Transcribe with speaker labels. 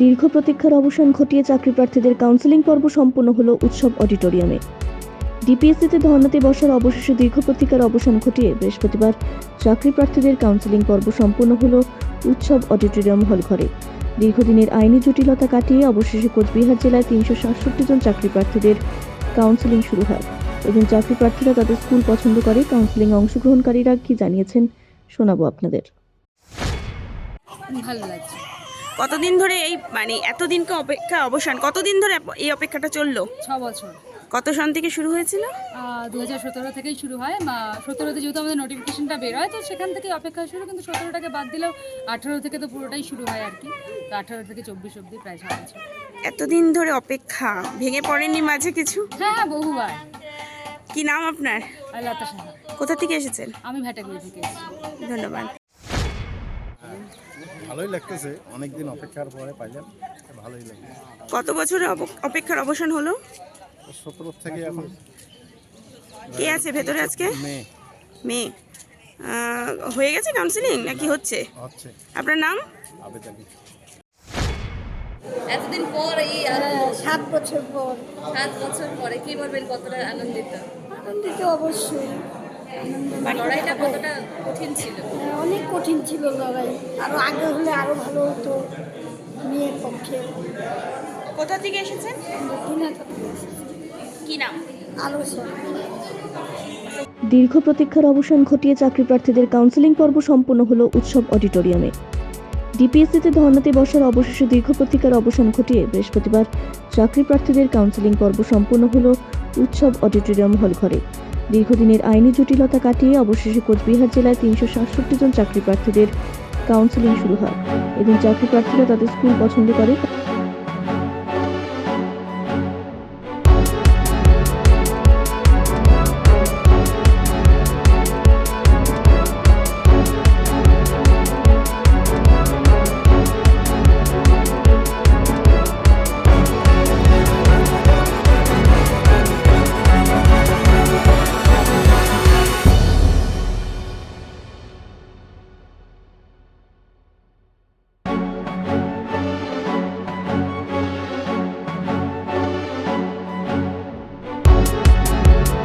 Speaker 1: দীর্ঘ প্রতীক্ষার অবসান ঘটিয়ে চাকরি প্রার্থীদের কাউন্সেলিং পর্ব সম্পন্ন হলো উৎসব অডিটোরিয়ামে। ডিপিএসসিতে ধর্নাতে বসার অবশেষে দীর্ঘ প্রতীক্ষার অবসান ঘটিয়ে বৃহস্পতিবার চাকরি প্রার্থীদের কাউন্সেলিং পর্ব সম্পন্ন হলো উৎসব অডিটোরিয়াম হল ঘরে দীর্ঘদিনের আইনি জটিলতা কাটিয়ে অবশেষে কোচবিহার জেলায় তিনশো সাতষট্টি জন চাকরি প্রার্থীদের কাউন্সেলিং শুরু হয়। এবং চাকরি প্রার্থীরা তাদের স্কুল পছন্দ করে কাউন্সেলিং অংশগ্রহণকারীরা কি জানিয়েছেন শোনাবো আপনাদের।
Speaker 2: ভালো লাগছে।
Speaker 3: কতদিন ধরে এই মানে এতদিনকে অপেক্ষা অবসান কতদিন ধরে এই অপেক্ষাটা চলল?
Speaker 2: ছ বছর।
Speaker 3: কত সন থেকে শুরু হয়েছিল?
Speaker 2: দু হাজার সতেরো থেকেই শুরু হয়। বা সতেরোতে যেহেতু আমাদের নোটিফিকেশনটা বেরোয় তো সেখান থেকে অপেক্ষা শুরু কিন্তু সতেরোটাকে বাদ দিলেও আঠেরো থেকে তো পুরোটাই শুরু হয় আর কি। তো আঠেরো থেকে চব্বিশ অব্দি প্রায় ছ বছর
Speaker 3: এতদিন ধরে অপেক্ষা? ভেঙে পড়েনি মাঝে কিছু?
Speaker 2: হ্যাঁ হ্যাঁ বহুবার।
Speaker 3: কি নাম আপনার?
Speaker 2: লতা সাহা।
Speaker 3: কোথা থেকে এসেছেন?
Speaker 2: আমি ভ্যাটাগুড়ি থেকে এসেছি।
Speaker 3: ধন্যবাদ।
Speaker 4: ভালোই লাগতেছে। অনেক দিন অপেক্ষার পরে পাইলাম ভালোই লাগে
Speaker 3: কত বছরের অপ- অপেক্ষার অবসান হলো?
Speaker 4: সতেরো থেকে এখন।
Speaker 3: কে আছে ভেতরে আজকে?
Speaker 4: মেয়ে
Speaker 3: মেয়ে হয়ে গেছে কাউন্সিলিং নাকি হচ্ছে?
Speaker 4: হচ্ছে।
Speaker 3: আপনার নাম?
Speaker 5: এতদিন পর এই
Speaker 6: সাত বছর পর।
Speaker 5: সাত বছর পরে কি বলবেন কতটা আনন্দিত?
Speaker 6: আনন্দিত অবশ্যই।
Speaker 5: লড়াইটা কতটা কঠিন ছিল?
Speaker 6: হ্যাঁ, অনেক কঠিন ছিল লড়াই। আরও আগে হলে আরও ভালো হতো মেয়ের পক্ষে।
Speaker 3: কোথা থেকে এসেছেন? কি নাম?
Speaker 1: দীর্ঘ প্রতীক্ষার অবসান ঘটিয়ে চাকরি প্রার্থীদের কাউন্সেলিং পর্ব সম্পন্ন হলো উৎসব অডিটোরিয়ামে। ডিপিএসসিতে ধর্নাতে বসার অবশেষে দীর্ঘ প্রতীক্ষার অবসান ঘটিয়ে বৃহস্পতিবার চাকরি প্রার্থীদের কাউন্সেলিং পর্ব সম্পন্ন হলো উৎসব অডিটোরিয়াম হল ঘরে দীর্ঘদিনের আইনি জটিলতা কাটিয়ে অবশেষে কোচবিহার জেলায় তিনশো সাতষট্টি জন চাকরি প্রার্থীদের কাউন্সেলিং শুরু হয়। এবং চাকরি প্রার্থীরা তাদের স্কুল পছন্দ করে।